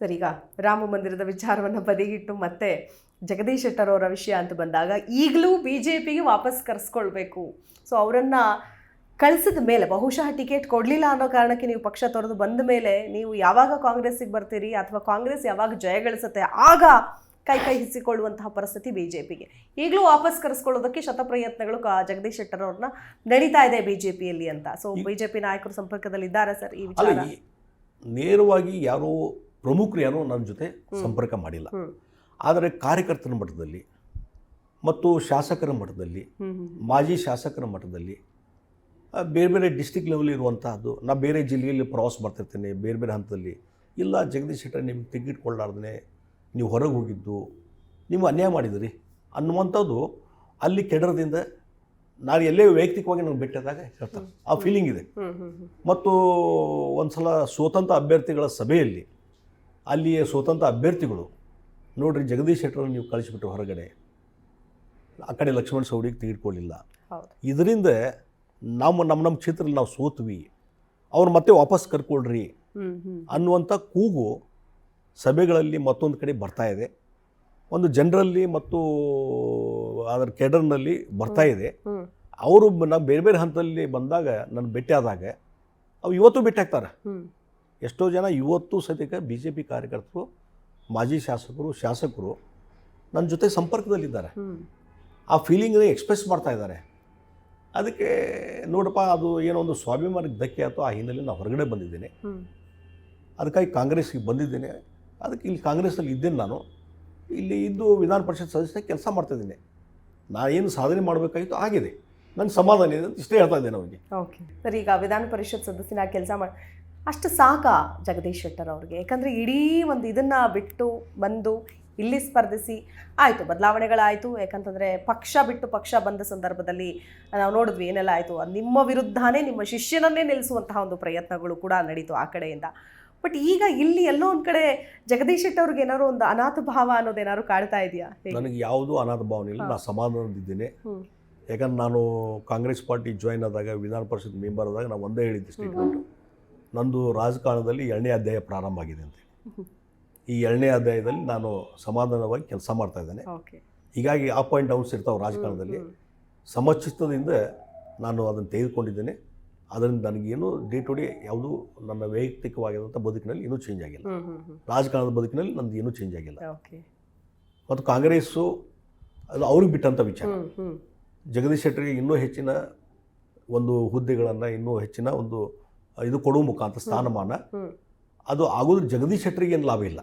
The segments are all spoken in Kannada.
ಸರ್ ಈಗ ರಾಮ ಮಂದಿರದ ವಿಚಾರವನ್ನು ಬದಿಗಿಟ್ಟು ಮತ್ತೆ ಜಗದೀಶ್ ಶೆಟ್ಟರ್ ಅವರ ವಿಷಯ ಅಂತ ಬಂದಾಗ ಈಗಲೂ ಬಿ ಜೆ ಪಿಗೆ ವಾಪಸ್ ಕರೆಸ್ಕೊಳ್ಬೇಕು. ಸೊ ಅವರನ್ನು ಕಳಿಸಿದ ಮೇಲೆ ಬಹುಶಃ ಟಿಕೆಟ್ ಕೊಡಲಿಲ್ಲ ಅನ್ನೋ ಕಾರಣಕ್ಕೆ ನೀವು ಪಕ್ಷ ತೊರೆದು ಬಂದ ಮೇಲೆ ನೀವು ಯಾವಾಗ ಕಾಂಗ್ರೆಸ್ಸಿಗೆ ಬರ್ತೀರಿ ಅಥವಾ ಕಾಂಗ್ರೆಸ್ ಯಾವಾಗ ಜಯ ಗಳಿಸುತ್ತೆ ಆಗ ಕೈ ಕೈ ಹಿಸಿಕೊಳ್ಳುವಂತಹ ಪರಿಸ್ಥಿತಿ ಬಿ ಜೆ ಪಿಗೆ ಈಗಲೂ ವಾಪಸ್ ಕರೆಸ್ಕೊಳ್ಳೋದಕ್ಕೆ ಶತಪ್ರಯತ್ನಗಳು ಕಾ ಜಗದೀಶ್ ಶೆಟ್ಟರ್ ಅವ್ರನ್ನ ನಡೀತಾ ಇದೆ ಬಿ ಜೆ ಪಿಯಲ್ಲಿ ಅಂತ. ಸೊ ಬಿ ಜೆ ಪಿ ನಾಯಕರು ಸಂಪರ್ಕದಲ್ಲಿದ್ದಾರೆ ಸರ್ ಈ ವಿಚಾರ? ನೇರವಾಗಿ ಯಾರೋ ಪ್ರಮುಖರು ಯಾರೂ ನನ್ನ ಜೊತೆ ಸಂಪರ್ಕ ಮಾಡಿಲ್ಲ. ಆದರೆ ಕಾರ್ಯಕರ್ತರ ಮಟ್ಟದಲ್ಲಿ ಮತ್ತು ಶಾಸಕರ ಮಟ್ಟದಲ್ಲಿ ಮಾಜಿ ಶಾಸಕರ ಮಟ್ಟದಲ್ಲಿ ಬೇರೆ ಬೇರೆ ಡಿಸ್ಟಿಕ್ ಲೆವೆಲ್ ಇರುವಂತಹದ್ದು ನಾ ಬೇರೆ ಜಿಲ್ಲೆಯಲ್ಲಿ ಪ್ರವಾಸ ಬರ್ತಿರ್ತೇನೆ ಬೇರೆ ಬೇರೆ ಹಂತದಲ್ಲಿ. ಇಲ್ಲ ಜಗದೀಶ್ ಶೆಟ್ಟರ್ ನಿಮ್ಗೆ ಟಿಕೆಟ್ ಕೊಡಲಾರ್ದೇ ನೀವು ಹೊರಗೆ ಹೋಗಿದ್ದು ನೀವು ಅನ್ಯಾಯ ಮಾಡಿದಿರಿ ಅನ್ನುವಂಥದ್ದು ಅಲ್ಲಿ ಕೆಡರದಿಂದ ನಾನು ಎಲ್ಲೇ ವೈಯಕ್ತಿಕವಾಗಿ ನಾನು ಭೇಟಿಯಾದಾಗ ಹೇಳ್ತಾರೆ. ಆ ಫೀಲಿಂಗ್ ಇದೆ. ಮತ್ತು ಒಂದು ಸಲ ಸ್ವತಂತ್ರ ಅಭ್ಯರ್ಥಿಗಳ ಸಭೆಯಲ್ಲಿ ಅಲ್ಲಿಯ ಸ್ವತಂತ್ರ ಅಭ್ಯರ್ಥಿಗಳು. ನೋಡ್ರಿ ಜಗದೀಶ್ ಶೆಟ್ಟರನ್ನು ನೀವು ಕಳಿಸಿಬಿಟ್ರು ಹೊರಗಡೆ. ಆ ಕಡೆ ಲಕ್ಷ್ಮಣ ಸವಡಿಗೆ ತೆಗೆದುಕೊಳ್ಳಿಲ್ಲ ಇದರಿಂದ ನಮ್ಮ ನಮ್ಮ ನಮ್ಮ ಕ್ಷೇತ್ರದಲ್ಲಿ ನಾವು ಸೋತ್ವಿ. ಅವ್ರು ಮತ್ತೆ ವಾಪಸ್ ಕರ್ಕೊಳ್ರಿ ಅನ್ನುವಂಥ ಕೂಗು ಸಭೆಗಳಲ್ಲಿ ಮತ್ತೊಂದು ಕಡೆ ಬರ್ತಾ ಇದೆ. ಒಂದು ಜನರಲ್ಲಿ ಮತ್ತು ಅದರ ಕೆಡರ್ನಲ್ಲಿ ಬರ್ತಾ ಇದೆ. ಅವರು ನಾವು ಬೇರೆ ಬೇರೆ ಹಂತದಲ್ಲಿ ಬಂದಾಗ ನನ್ನ ಭೇಟಿ ಆದಾಗ ಅವು ಇವತ್ತು ಭೇಟಿ ಆಗ್ತಾರೆ. ಎಷ್ಟೋ ಜನ ಇವತ್ತು ಸದ್ಯಕ್ಕೆ ಬಿ ಜೆ ಪಿ ಕಾರ್ಯಕರ್ತರು ಮಾಜಿ ಶಾಸಕರು ಶಾಸಕರು ನನ್ನ ಜೊತೆ ಸಂಪರ್ಕದಲ್ಲಿದ್ದಾರೆ. ಆ ಫೀಲಿಂಗ್ನ ಎಕ್ಸ್ಪ್ರೆಸ್ ಮಾಡ್ತಾ ಇದ್ದಾರೆ. ಅದಕ್ಕೆ ನೋಡಪ್ಪ ಅದು ಏನೋ ಒಂದು ಸ್ವಾಭಿಮಾನಕ್ಕೆ ಧಕ್ಕೆ ಆಯಿತು ಆ ಹಿನ್ನೆಲೆ ನಾನು ಹೊರಗಡೆ ಬಂದಿದ್ದೀನಿ. ಅದಕ್ಕಾಗಿ ಕಾಂಗ್ರೆಸ್ಗೆ ಬಂದಿದ್ದೀನಿ. ಅದಕ್ಕೆ ಇಲ್ಲಿ ಕಾಂಗ್ರೆಸ್ನಲ್ಲಿ ಇದ್ದೇನೆ ನಾನು. ಇಲ್ಲಿ ಇದ್ದು ವಿಧಾನ ಪರಿಷತ್ ಸದಸ್ಯ ಕೆಲಸ ಮಾಡ್ತಾಯಿದ್ದೀನಿ ನಾನು ಏನು ಸಾಧನೆ ಮಾಡಬೇಕಾಗಿತ್ತು ಆಗಿದೆ. ನನ್ನ ಸಮಾಧಾನ ಇದೆ ಅಂತ ಇಷ್ಟೇ ಹೇಳ್ತಾ ಇದ್ದೇನೆ ಅವರಿಗೆ. ಓಕೆ ಸರ್ ಈಗ ವಿಧಾನ ಪರಿಷತ್ ಸದಸ್ಯನ ಕೆಲಸ ಮಾಡಿ ಅಷ್ಟು ಸಾಕಾ ಜಗದೀಶ್ ಶೆಟ್ಟರ್ ಅವ್ರಿಗೆ? ಯಾಕಂದರೆ ಇಡೀ ಒಂದು ಇದನ್ನು ಬಿಟ್ಟು ಬಂದು ಇಲ್ಲಿ ಸ್ಪರ್ಧಿಸಿ ಆಯಿತು ಬದಲಾವಣೆಗಳಾಯಿತು. ಯಾಕಂತಂದರೆ ಪಕ್ಷ ಬಿಟ್ಟು ಪಕ್ಷ ಬಂದ ಸಂದರ್ಭದಲ್ಲಿ ನಾವು ನೋಡಿದ್ವಿ ಏನೆಲ್ಲ ಆಯಿತು. ನಿಮ್ಮ ವಿರುದ್ಧನೇ ನಿಮ್ಮ ಶಿಷ್ಯನನ್ನೇ ನಿಲ್ಲಿಸುವಂತಹ ಒಂದು ಪ್ರಯತ್ನಗಳು ಕೂಡ ನಡೀತು ಆ ಕಡೆಯಿಂದ. ಬಟ್ ಈಗ ಇಲ್ಲಿ ಎಲ್ಲೋ ಒಂದು ಕಡೆ ಜಗದೀಶ್ ಶೆಟ್ಟರ್ ಅವ್ರಿಗೆ ಏನಾದ್ರು ಒಂದು ಅನಾಥ ಭಾವ ಅನ್ನೋದೇನಾದ್ರು ಕಾಡ್ತಾ ಇದೆಯಾ? ನನಗೆ ಯಾವುದೂ ಅನಾಥ ಭಾವನೆ ಇಲ್ಲ. ನಾನು ಸಮಾಧಾನದಿದ್ದೇನೆ ಯಾಕಂದ್ರೆ ನಾನು ಕಾಂಗ್ರೆಸ್ ಪಾರ್ಟಿ ಜಾಯ್ನ್ ಆದಾಗ ವಿಧಾನ ಪರಿಷತ್ ಮೆಂಬರ್ ಆದಾಗ ನಾನು ಒಂದೇ ಹೇಳಿದ್ದೆ ಸ್ಟೇಟ್ಮೆಂಟು ನಂದು ರಾಜಕಾರಣದಲ್ಲಿ ಎರಡನೇ ಅಧ್ಯಾಯ ಪ್ರಾರಂಭ ಆಗಿದೆ ಅಂತ ಈ ಎರಡನೇ ಅಧ್ಯಾಯದಲ್ಲಿ ನಾನು ಸಮಾಧಾನವಾಗಿ ಕೆಲಸ ಮಾಡ್ತಾ ಇದ್ದೇನೆ. ಹೀಗಾಗಿ ಅಪ್ ಆ್ಯಂಡ್ ಡೌನ್ಸ್ ಇರ್ತಾವೆ ರಾಜಕಾರಣದಲ್ಲಿ. ಸಮಚಿತ್ವದಿಂದ ಸಮಚಿತ್ತದಿಂದ ನಾನು ಅದನ್ನು ತೆಗೆದುಕೊಂಡಿದ್ದೇನೆ. ಅದರಿಂದ ನನಗೇನು ಡೇ ಟು ಡೇ ಯಾವುದೂ ನನ್ನ ವೈಯಕ್ತಿಕವಾಗಿರುವಂಥ ಬದುಕಿನಲ್ಲಿ ಏನೂ ಚೇಂಜ್ ಆಗಿಲ್ಲ. ರಾಜಕಾರಣದ ಬದುಕಿನಲ್ಲಿ ನಂದು ಏನೂ ಚೇಂಜ್ ಆಗಿಲ್ಲ. ಮತ್ತು ಕಾಂಗ್ರೆಸ್ಸು ಅದು ಅವ್ರಿಗೆ ಬಿಟ್ಟಂಥ ವಿಚಾರ. ಜಗದೀಶ್ ಶೆಟ್ಟರಿಗೆ ಇನ್ನೂ ಹೆಚ್ಚಿನ ಒಂದು ಹುದ್ದೆಗಳನ್ನು ಇನ್ನೂ ಹೆಚ್ಚಿನ ಒಂದು ಇದು ಕೊಡುವ ಮುಖಾಂತರ ಸ್ಥಾನಮಾನ. ಅದು ಆಗೋದ್ರ ಜಗದೀಶ್ ಶೆಟ್ಟರಿಗೆ ಏನು ಲಾಭ ಇಲ್ಲ.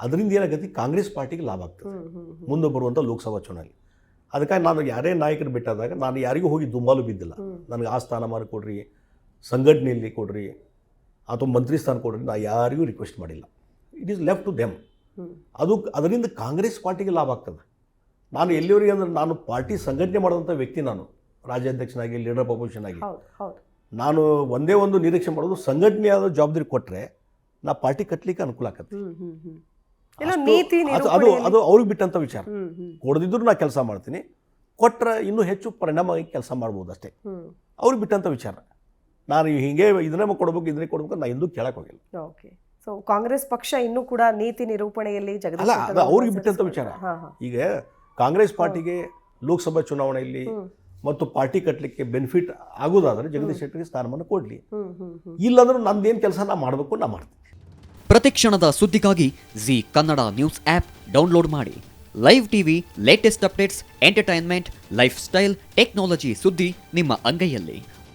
ಅದರಿಂದ ಏನಾಗತ್ತೆ ಕಾಂಗ್ರೆಸ್ ಪಾರ್ಟಿಗೆ ಲಾಭ ಆಗ್ತದೆ. ಮುಂದೆ ಬರುವಂಥ ಲೋಕಸಭಾ ಚುನಾವಣೆ. ಅದಕ್ಕಾಗಿ ನಾನು ಯಾರೇ ನಾಯಕರು ಬಿಟ್ಟಾದಾಗ ನಾನು ಯಾರಿಗೂ ಹೋಗಿ ದುಂಬಾಲು ಬಿದ್ದಿಲ್ಲ. ನನಗೆ ಆ ಸ್ಥಾನಮಾನ ಕೊಡ್ರಿ ಸಂಘಟನೆಯಲ್ಲಿ ಕೊಡ್ರಿ ಅಥವಾ ಮಂತ್ರಿ ಸ್ಥಾನ ಕೊಡ್ರಿ ನಾನು ಯಾರಿಗೂ ರಿಕ್ವೆಸ್ಟ್ ಮಾಡಿಲ್ಲ. It is left to them ಅದು ಅದರಿಂದ ಕಾಂಗ್ರೆಸ್ ಪಾರ್ಟಿಗೆ ಲಾಭ ಆಗ್ತದೆ. ನಾನು ಎಲ್ಲಿವರೆಗೆ ಅಂದ್ರೆ ನಾನು ಪಾರ್ಟಿ ಸಂಘಟನೆ ಮಾಡಿದಂಥ ವ್ಯಕ್ತಿ ನಾನು. ರಾಜ್ಯಾಧ್ಯಕ್ಷನಾಗಿ ಲೀಡರ್ ಆಗಿ. ನಾನು ಒಂದೇ ಒಂದು ನಿರೀಕ್ಷೆ ಮಾಡೋದು ಸಂಘಟನೆಯಾದ ಜವಾಬ್ದಾರಿ ಕೊಟ್ಟರೆ ನಾ ಪಾರ್ಟಿ ಕಟ್ಟಲಿಕ್ಕೆ ಅನುಕೂಲ ಆಗತ್ತೆ ಅದು ಅದು ಅವ್ರಿಗೆ ಬಿಟ್ಟಂಥ ವಿಚಾರ. ಕೊಡದಿದ್ರು ನಾ ಕೆಲಸ ಮಾಡ್ತೀನಿ. ಕೊಟ್ಟರೆ ಇನ್ನೂ ಹೆಚ್ಚು ಪರಿಣಾಮವಾಗಿ ಕೆಲಸ ಮಾಡ್ಬೋದು ಅಷ್ಟೇ. ಅವ್ರಿಗೆ ಬಿಟ್ಟಂಥ ವಿಚಾರ. ನಾನು ಹಿಂಗೆ ಇದನ್ನೇ ಕೊಡ್ಬೇಕು ಇದನ್ನೇ ಕೊಡ್ಬೇಕು ನಾ ಎಂದೂ ಕೇಳಕ್ಕೆ ಹೋಗಿಲ್ಲ. ಓಕೆ. ಸೊ ಕಾಂಗ್ರೆಸ್ ಪಕ್ಷ ಇನ್ನೂ ಕೂಡ ನೀತಿ ನಿರೂಪಣೆಯಲ್ಲಿ ಅಲ್ಲ, ಅದು ಅವ್ರಿಗೆ ಬಿಟ್ಟಂತ ವಿಚಾರ. ಈಗ ಕಾಂಗ್ರೆಸ್ ಪಾರ್ಟಿಗೆ ಲೋಕಸಭಾ ಚುನಾವಣೆಯಲ್ಲಿ ಮತ್ತು ಪಾರ್ಟಿ ಕಟ್ಟಲಿಕ್ಕೆ ಬೆನಿಫಿಟ್ ಆಗೋದಾದ್ರೆ ಜಗದೀಶ್ ಶೆಟ್ಟರ್ಗೆ ಸ್ಥಾನಮಾನ ಕೊಡಲಿ. ಇಲ್ಲಾಂದ್ರೂ ನಮ್ದು ಏನ್ ಇಲ್ಲಾಂದ್ರೆ ನಂದೇನು ಕೆಲಸ ನಾ ಮಾಡಬೇಕು ನಾ ಮಾಡ್ತೀನಿ. ಪ್ರತಿಕ್ಷಣದ ಸುದ್ದಿಗಾಗಿ Zee Kannada news app download ಮಾಡಿ. Live TV latest updates entertainment lifestyle technology ಸುದ್ದಿ ನಿಮ್ಮ ಅಂಗೈಯಲ್ಲಿ.